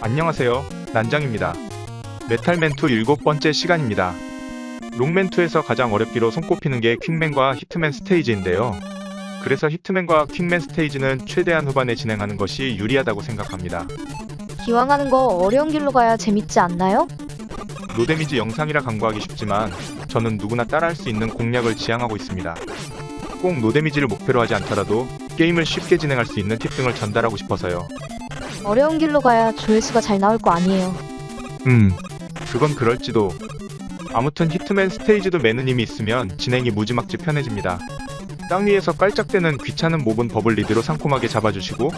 안녕하세요. 난장입니다. 메탈맨2 일곱 번째 시간입니다. 롱맨2에서 가장 어렵기로 손꼽히는 게 퀵맨과 히트맨 스테이지인데요. 그래서 히트맨과 퀵맨 스테이지는 최대한 후반에 진행하는 것이 유리하다고 생각합니다. 기왕 하는 거 어려운 길로 가야 재밌지 않나요? 노데미지 영상이라 강구하기 쉽지만 저는 누구나 따라할 수 있는 공략을 지향하고 있습니다. 꼭 노데미지를 목표로 하지 않더라도 게임을 쉽게 진행할 수 있는 팁 등을 전달하고 싶어서요. 어려운 길로 가야 조회수가 잘 나올 거 아니에요. 음, 그건 그럴지도. 아무튼 히트맨 스테이지도 매느님이 있으면 진행이 무지막지 편해집니다. 땅 위에서 깔짝대는 귀찮은 몹은 버블 리드로 상콤하게 잡아주시고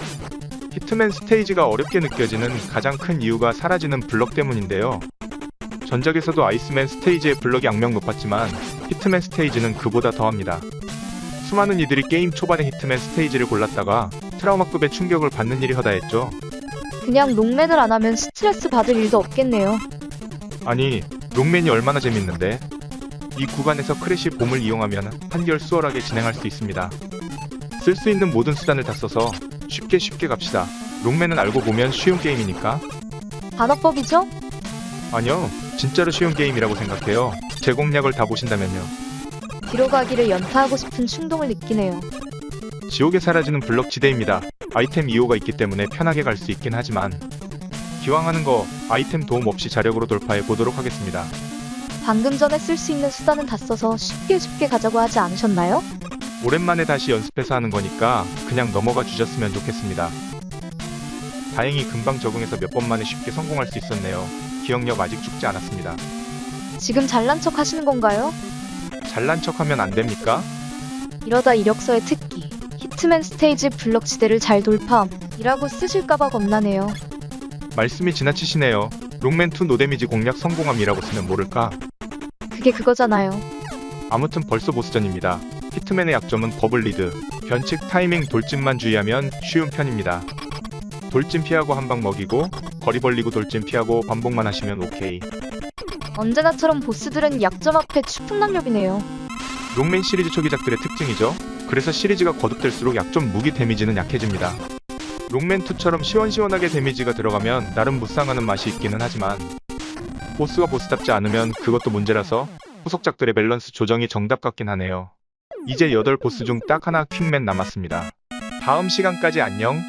히트맨 스테이지가 어렵게 느껴지는 가장 큰 이유가 사라지는 블럭 때문인데요. 전작에서도 아이스맨 스테이지의 블럭이 악명 높았지만 히트맨 스테이지는 그보다 더합니다. 수많은 이들이 게임 초반에 히트맨 스테이지를 골랐다가 트라우마급의 충격을 받는 일이 허다했죠. 그냥 롱맨을 안 하면 스트레스 받을 일도 없겠네요. 아니, 롱맨이 얼마나 재밌는데? 이 구간에서 크래시 봄을 이용하면 한결 수월하게 진행할 수 있습니다. 쓸 수 있는 모든 수단을 다 써서 쉽게 쉽게 갑시다. 롱맨은 알고 보면 쉬운 게임이니까? 반어법이죠? 아니요, 진짜로 쉬운 게임이라고 생각해요. 제 공략을 다 보신다면요. 뒤로 가기를 연타하고 싶은 충동을 느끼네요. 지옥에 사라지는 블럭 지대입니다. 아이템 2호가 있기 때문에 편하게 갈 수 있긴 하지만 기왕 하는 거 아이템 도움 없이 자력으로 돌파해 보도록 하겠습니다. 방금 전에 쓸 수 있는 수단은 다 써서 쉽게 쉽게 가자고 하지 않으셨나요? 오랜만에 다시 연습해서 하는 거니까 그냥 넘어가 주셨으면 좋겠습니다. 다행히 금방 적응해서 몇 번 만에 쉽게 성공할 수 있었네요. 기억력 아직 죽지 않았습니다. 지금 잘난 척 하시는 건가요? 잘난 척하면 안 됩니까? 이러다 이력서에 특기 히트맨 스테이지 블럭 지대를 잘 돌파함 이라고 쓰실까봐 겁나네요. 말씀이 지나치시네요. 롱맨2 노데미지 공략 성공함이라고 쓰면 모를까? 그게 그거잖아요. 아무튼 벌써 보스전입니다. 히트맨의 약점은 버블 리드, 변칙 타이밍 돌진만 주의하면 쉬운 편입니다. 돌진 피하고 한 방 먹이고 거리 벌리고 돌진 피하고 반복만 하시면 오케이. 언제나처럼 보스들은 약점 앞에 추풍낙엽이네요. 롱맨 시리즈 초기작들의 특징이죠. 그래서 시리즈가 거듭될수록 약점 무기 데미지는 약해집니다. 롱맨2처럼 시원시원하게 데미지가 들어가면 나름 무쌍하는 맛이 있기는 하지만 보스가 보스답지 않으면 그것도 문제라서 후속작들의 밸런스 조정이 정답 같긴 하네요. 이제 8보스 중 딱 하나 퀵맨 남았습니다. 다음 시간까지 안녕.